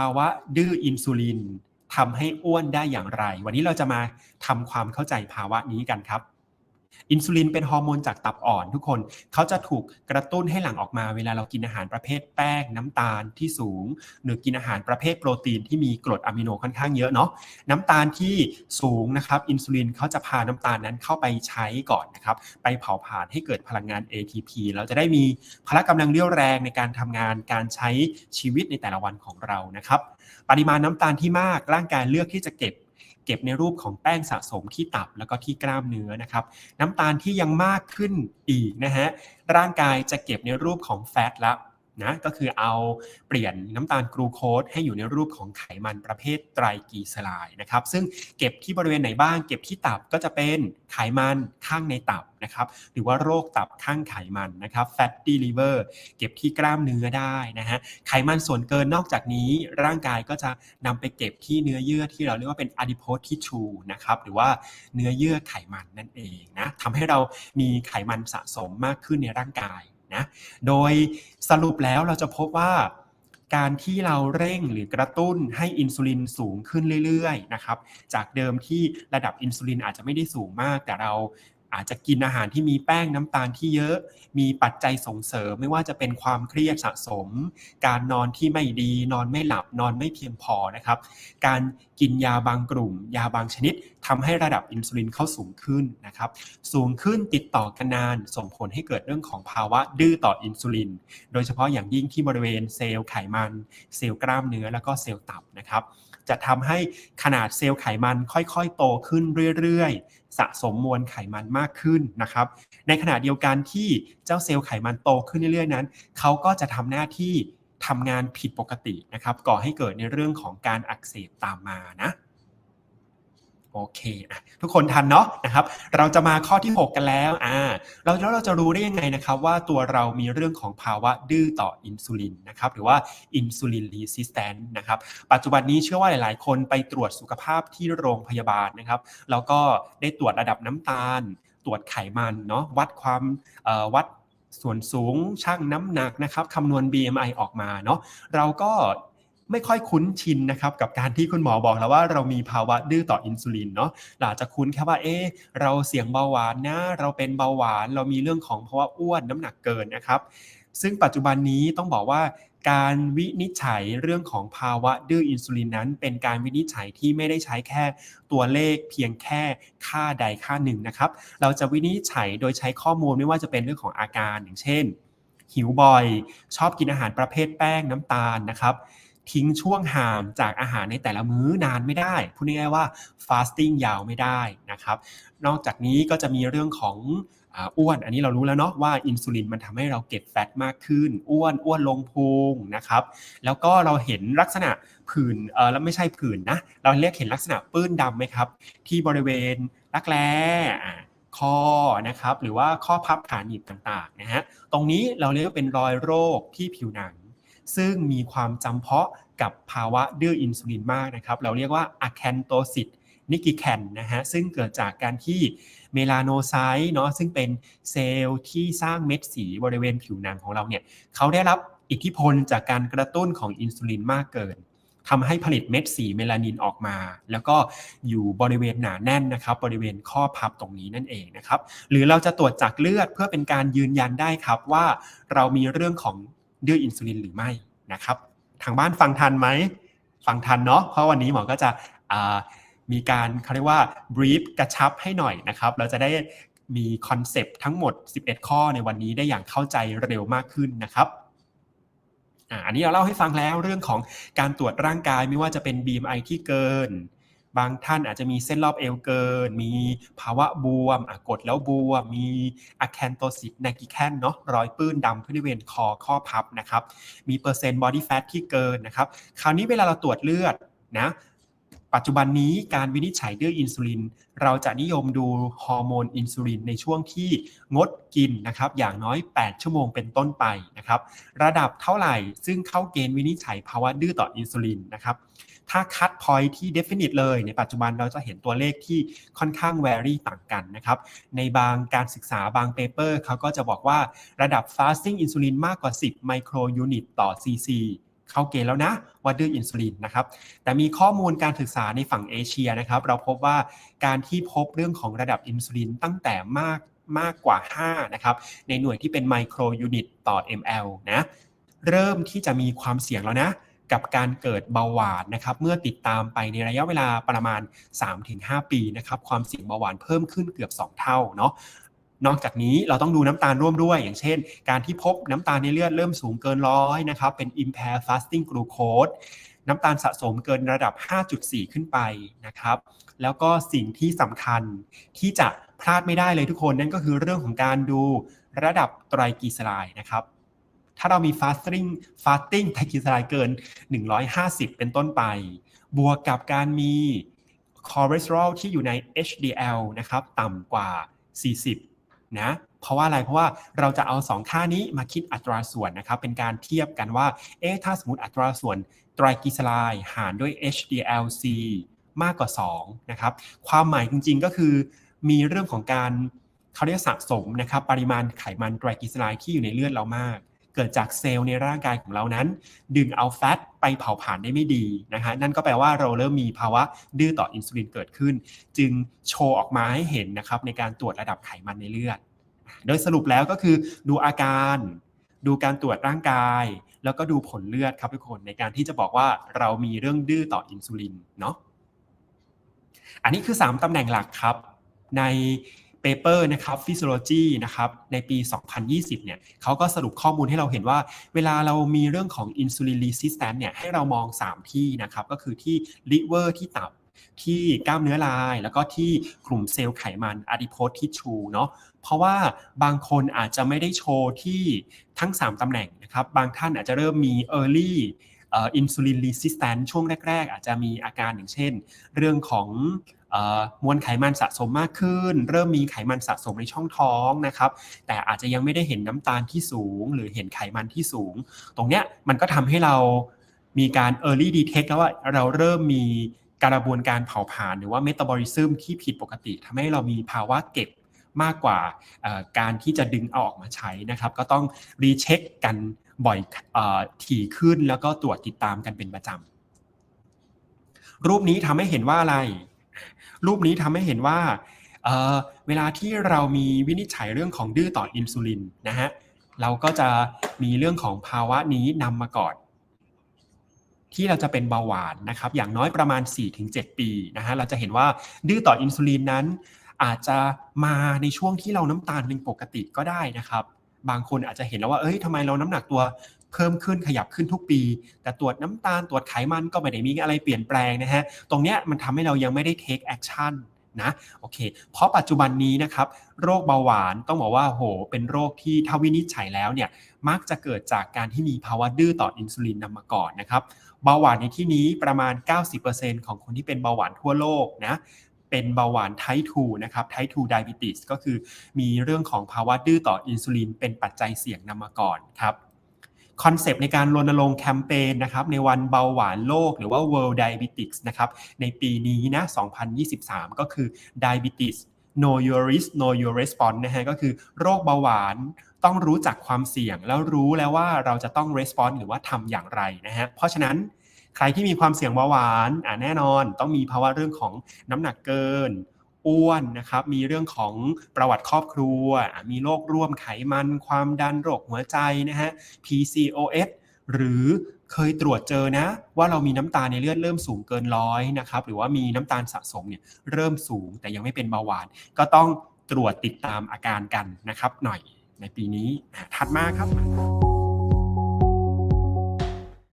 าวะดื้ออินซูลินทำให้อ้วนได้อย่างไร วันนี้เราจะมาทำความเข้าใจภาวะนี้กันครับ อินซูลินเป็นฮอร์โมนจากตับอ่อนทุกคนเขาจะถูกกระตุ้นให้หลั่งออกมาเวลาเรากินอาหารประเภทแป้งน้ำตาลที่สูง หรือกินอาหารประเภทโปรตีนที่มีกรดอะมิโนค่อนข้างเยอะเนาะน้ำตาลที่สูงนะครับอินซูลินเขาจะพาน้ำตาลนั้นเข้าไปใช้ก่อนนะครับไปเผาผลาญให้เกิดพลังงาน ATP เราจะได้มีพละกำลังเรี่ยวแรงในการทำงานการใช้ชีวิตในแต่ละวันของเรานะครับปริมาณน้ำตาลที่มากร่างกายเลือกที่จะเก็บ เก็บในรูปของแป้งสะสมที่ตับแล้วก็ที่กล้ามเนื้อนะครับน้ำตาลที่ยังมากขึ้นอีกนะฮะร่างกายจะเก็บในรูปของแฟตละ นะก็คือเอาเปลี่ยนน้ำตาลกรูโคสให้อยู่ในรูปของไขมันประเภทไตรกลีเซอไรด์นะครับซึ่งเก็บที่บริเวณไหนบ้าง เก็บที่ตับก็จะเป็นไขมันข้างในตับนะครับหรือว่าโรคตับข้างไขมันนะครับ fatty liver เก็บที่กล้ามเนื้อได้นะฮะไขมันส่วนเกินนอกจากนี้ร่างกายก็จะนำไปเก็บที่เนื้อเยื่อที่เราเรียกว่าเป็น adipose tissue นะครับหรือว่าเนื้อเยื่อไขมันนั่นเองนะทำให้เรามีไขมันสะสมมากขึ้นในร่างกาย นะ โดยสรุปแล้วเราจะพบว่าการที่เราเร่งหรือกระตุ้นให้อินซูลินสูงขึ้นเรื่อยๆนะครับจากเดิมที่ระดับอินซูลินอาจจะไม่ได้สูงมาก แต่เรา อาจจะกินอาหารที่มีแป้งน้ำตาลที่เยอะ มีปัจจัยส่งเสริมไม่ว่าจะเป็นความเครียดสะสม การนอนที่ไม่ดี นอนไม่หลับนอนไม่เพียงพอนะครับ การกินยาบางกลุ่ม ยาบางชนิดทำให้ระดับอินซูลินเข้าสูงขึ้นนะครับ สูงขึ้นติดต่อกันนานส่งผลให้เกิดเรื่องของภาวะดื้อต่ออินซูลิน โดยเฉพาะอย่างยิ่งที่บริเวณเซลล์ไขมัน เซลล์กล้ามเนื้อแล้วก็เซลล์ตับนะครับ จะทำให้ขนาดเซลล์ไขมันค่อยๆ โตขึ้นเรื่อยๆ สะสมมวลไขมันมากขึ้นนะครับ ในขณะเดียวกันที่เจ้าเซลล์ไขมันโตขึ้นเรื่อยๆนั้น เขาก็จะทำหน้าที่ทำงานผิดปกตินะครับ ก่อให้เกิดในเรื่องของการอักเสบตามมานะ โอเคอะทุกคนทันเนาะนะครับ เราจะมาข้อที่ 6 กันแล้วอ่าเราแล้วเราจะรู้ได้ยังไงนะครับ ว่าตัวเรามีเรื่องของภาวะดื้อต่ออินซูลินนะครับ หรือว่าอินซูลินรีสิสแตนนะครับ ปัจจุบันนี้เชื่อว่าหลาย ๆ คนไปตรวจสุขภาพที่โรงพยาบาลนะครับ แล้วก็ได้ตรวจระดับน้ำตาล ตรวจไขมันเนาะวัดความวัดส่วนสูงชั่งน้ำหนักนะครับคำนวณ BMI ออกมาเนาะเราก็ ไม่ค่อยคุ้นชินนะครับกับการที่คุณหมอบอกแล้วว่าเรามีภาวะดื้อต่ออินซูลินเนาะเราจะคุ้นแค่ว่าเอ๊เราเสี่ยงเบาหวานนะเราเป็นเบาหวาน เรามีเรื่องของภาวะอ้วนน้ำหนักเกินนะครับ ซึ่งปัจจุบันนี้ต้องบอกว่าการวินิจฉัยเรื่องของภาวะดื้ออินซูลินนั้น เป็นการวินิจฉัยที่ไม่ได้ใช้แค่ตัวเลขเพียงแค่ค่าใดค่าหนึ่งนะครับ เราจะวินิจฉัยโดยใช้ข้อมูลไม่ว่าจะเป็นเรื่องของอาการอย่างเช่น หิวบ่อย ชอบกินอาหารประเภทแป้งน้ำตาลนะครับ ทิ้งช่วงห่างจากอาหารในแต่ละมื้อนานไม่ได้ พูดง่ายๆว่า fasting ยาวไม่ได้นะครับ นอกจากนี้ก็จะมีเรื่องของอ้วน อันนี้เรารู้แล้วเนาะว่าอินซูลินมันทำให้เราเก็บแฟตมากขึ้น อ้วนอ้วนลงพุงนะครับ แล้วก็เราเห็นลักษณะผื่นเออแล้วไม่ใช่ผื่นนะ เราเรียกเห็นลักษณะปื้นดำไหมครับ ที่บริเวณรักแร้คอนะครับหรือว่าข้อพับขาหนีบต่างๆนะฮะตรงนี้เราเรียกว่าเป็นรอยโรคที่ผิวหนัง ซึ่งมีความจำเพาะกับภาวะดื้ออินซูลินมากนะครับ เราเรียกว่าอะแคนโตซิตนิกิแคนนะฮะซึ่งเกิดจากการที่เมลาโนไซต์เนาะซึ่งเป็นเซลล์ที่สร้างเม็ดสีบริเวณผิวหนังของเราเนี่ยเขาได้รับอิทธิพลจากการกระตุ้นของอินซูลินมากเกินทำให้ผลิตเม็ดสีเมลานินออกมา แล้วก็อยู่บริเวณหนาแน่นนะครับ บริเวณข้อพับตรงนี้นั่นเองนะครับ หรือเราจะตรวจจากเลือดเพื่อเป็นการยืนยันได้ครับว่าเรามีเรื่องของ ดื้ออินซูลินหรือไม่นะครับ ทางบ้านฟังทันไหม ฟังทันเนาะ เพราะวันนี้หมอก็จะมีการเขาเรียกว่า brief กระชับให้หน่อยนะครับ เราจะได้มีคอนเซปต์ทั้งหมด 11 ข้อในวันนี้ได้อย่างเข้าใจเร็วมากขึ้นนะครับอันนี้เราเล่าให้ฟังแล้วเรื่องของการตรวจร่างกายไม่ว่าจะเป็น BMI ที่เกิน บางท่านอาจจะมีเส้นรอบเอวเกิน มีภาวะบวมอะกดแล้วบวม มีอะแคนโตซิตไนกิแคนเนาะรอยปื้นดำที่บริเวณคอข้อพับนะครับ มีเปอร์เซ็นต์บอดี้แฟทที่เกินนะครับ คราวนี้เวลาเราตรวจเลือดนะปัจจุบันนี้การวินิจฉัยด้วยอินซูลิน เราจะนิยมดูฮอร์โมนอินซูลินในช่วงที่งดกินนะครับ อย่างน้อย 8 ชั่วโมงเป็นต้นไปนะครับ ระดับเท่าไหร่ซึ่งเข้าเกณฑ์วินิจฉัยภาวะดื้อต่ออินซูลินนะครับ ถ้าคัดพอยที่ definite เลย ในปัจจุบันเราจะเห็นตัวเลขที่ค่อนข้าง vary ต่างกันนะครับ ในบางการศึกษาบางเปเปอร์เขาก็จะบอกว่าระดับ fasting อินซูลินมากกว่า 10ไมโครยูนิตต่อ cc เข้าเกณฑ์แล้วนะว่าดื้ออินซูลินนะครับ แต่มีข้อมูลการศึกษาในฝั่งเอเชียนะครับ เราพบว่าการที่พบเรื่องของระดับอินซูลินตั้งแต่มากมากกว่า 5 นะครับ ในหน่วยที่เป็นไมโครยูนิตต่อ ml นะ เริ่มที่จะมีความเสี่ยงแล้วนะ กับการเกิดเบาหวานนะครับเมื่อติดตามไปในระยะเวลาประมาณ 3-5 ปีนะครับความเสี่ยงเบาหวานเพิ่มขึ้นเกือบ 2 เท่าเนาะนอกจากนี้เราต้องดูน้ำตาลร่วมด้วย อย่างเช่น การที่พบน้ำตาลในเลือดเริ่มสูงเกินร้อยนะครับเป็น impaired fasting glucose น้ำตาลสะสมเกินระดับ 5.4 ขึ้นไปนะครับ แล้วก็สิ่งที่สำคัญที่จะพลาดไม่ได้เลยทุกคนนั่นก็คือเรื่องของการดูระดับไตรกลีเซอไรด์นะครับ ถ้าเรามี fasting fasting ไตรกลีเซอไรด์เกิน 150 เป็นต้นไป บวกกับการมีคอเลสเตอรอลที่อยู่ใน HDL นะครับต่ำกว่า 40 นะเพราะว่าอะไรเพราะว่าเราจะเอา 2 ค่านี้มาคิดอัตราส่วนนะครับ เป็นการเทียบกันว่า เอ๊ะถ้าสมมติอัตราส่วนไตรกลีเซอไรด์หารด้วย HDL-C มากกว่า 2 นะครับ ความหมายจริงๆก็คือมีเรื่องของการเขาเรียกสะสมนะครับ ปริมาณไขมันไตรกลีเซอไรด์ที่อยู่ในเลือดเรามาก เกิดจากเซลล์ในร่างกายของเรานั้น ดึงเอาแฟตไปเผาผลาญได้ไม่ดีนะฮะนั่นก็แปลว่าเราเริ่มมีภาวะดื้อต่ออินซูลินเกิดขึ้น จึงโชว์ออกมาให้เห็นนะครับในการตรวจระดับไขมันในเลือด โดยสรุปแล้วก็คือดูอาการ ดูการตรวจร่างกาย แล้วก็ดูผลเลือดครับทุกคนในการที่จะบอกว่าเรามีเรื่องดื้อต่ออินซูลินเนาะอันนี้คือ 3ตำแหน่งหลักครับใน เปเปอร์นะครับ Physiology นะครับในปี 2020 เนี่ยเขาก็สรุปข้อมูลให้เราเห็นว่า เวลาเรามีเรื่องของ insulin resistance เนี่ยให้เรามอง 3 ที่นะครับก็คือที่ liver ที่ตับที่กล้ามเนื้อลาย แล้วก็ที่กลุ่มเซลล์ไขมัน adipose tissue เนาะเพราะว่าบางคนอาจจะไม่ได้โชว์ที่ทั้ง 3ตำแหน่งนะครับบางท่านอาจจะเริ่มมี early อินซูลินรีสิสแตนช่วงแรก ๆ อาจจะมีอาการอย่างเช่น เรื่องของ มวลไขมันสะสมมากขึ้น เริ่มมีไขมันสะสมในช่องท้องนะครับ แต่อาจจะยังไม่ได้เห็นน้ำตาลที่สูง หรือเห็นไขมันที่สูง ตรงเนี้ยมันก็ทำให้เรามีการ early detect แล้วว่าเราเริ่มมีกระบวนการเผาผลาญหรือว่า metabolism ที่ผิดปกติทำให้เรามีภาวะเก็บมากกว่าการที่จะดึงเอาออกมาใช้นะครับ ก็ต้องรีเช็คกันบ่อยถี่ขึ้นแล้วก็ตรวจติดตามกันเป็นประจำรูปนี้ทำให้เห็นว่าอะไร รูปนี้ทำให้เห็นว่าเเวลาที่เรามีวินิจฉัยเรื่องของดื้อต่ออินซูลินนะฮะเราก็จะมีเรื่องของภาวะนี้นำมาก่อน ที่เราจะเป็นเบาหวานนะครับ อย่างน้อยประมาณ 4-7 ปีนะฮะเราจะเห็นว่าดื้อต่ออินซูลินนั้น อาจจะมาในช่วงที่เราน้ำตาลเป็นปกติก็ได้นะครับ บางคนอาจจะเห็นแล้วว่าเอ้ยทำไมเราน้ำหนักตัว เพิ่มขึ้นขยับขึ้นทุกปี แต่ตรวจน้ำตาลตรวจไขมันก็ไม่ได้มีอะไรเปลี่ยนแปลงนะฮะตรงเนี้ยมันทำให้เรายังไม่ได้ take action นะโอเค เพราะปัจจุบันนี้นะครับโรคเบาหวานต้องบอกว่าโหเป็นโรคที่ถ้าวินิจฉัยแล้วเนี่ยมักจะเกิดจากการที่มีภาวะดื้อต่ออินซูลินนำมาก่อนนะครับเบาหวานในที่นี้ประมาณ 90%ของคนที่เป็นเบาหวานทั่วโลกนะเป็นเบาหวานไทป์2นะครับไทป์2 diabetes ก็คือมีเรื่องของภาวะดื้อต่ออินซูลินเป็นปัจจัยเสี่ยงนำมาก่อนครับ คอนเซปต์ในการรณรงค์แคมเปญนะครับในวันเบาหวานโลกหรือว่า World Diabetes นะครับในปีนี้นะ2023 ก็คือ Diabetes Know Your Risk Know Your Response นะฮะก็คือโรคเบาหวานต้องรู้จักความเสี่ยง แล้วรู้แล้วว่าเราจะต้อง response หรือว่าทำอย่างไรนะฮะเพราะฉะนั้นใครที่มีความเสี่ยงเบาหวานอ่าแน่นอน ต้องมีภาวะเรื่องของน้ำหนักเกิน อ้วนนะครับมีเรื่องของประวัติครอบครัว มีโรคร่วมไขมัน ความดันโรคหัวใจนะฮะ PCOS หรือเคยตรวจเจอนะว่าเรามีน้ำตาลในเลือดเริ่มสูงเกินร้อยนะครับหรือว่ามีน้ำตาลสะสมเนี่ยเริ่มสูงแต่ยังไม่เป็นเบาหวาน ก็ต้องตรวจติดตามอาการกันนะครับหน่อยในปีนี้ถัดมาครับ